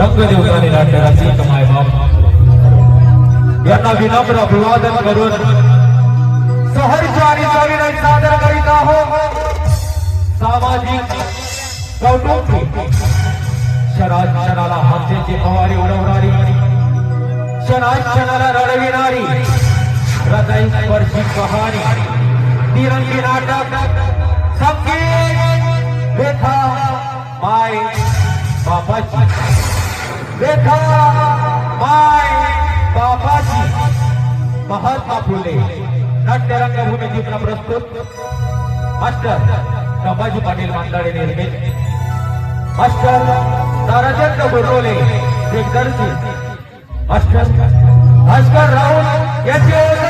रंगदेवताने नाट्यराची कमाय बाप। यांना विनम्र अभिवादन करून सहर्ष आणि सविनय सादर करीत आहोत सामाजिक कौटुंबिक क्षणात क्षणाला हास्याची फवारी उडवणारी क्षणात क्षणाला रडविणारी हृदय स्पर्शी कहाणी तिरंगी नाटक। संगीत रेखा माय बापाची रेखा माय बापाची महात्मा फुले. नाट्य रंगभूमी चित्र प्रस्तुत. मास्टर संभाजी पाटील मांदाडे निर्मित. मास्टर ताराचंद गोटोले दिग्दर्शित मास्टर भास्कर राऊत याचे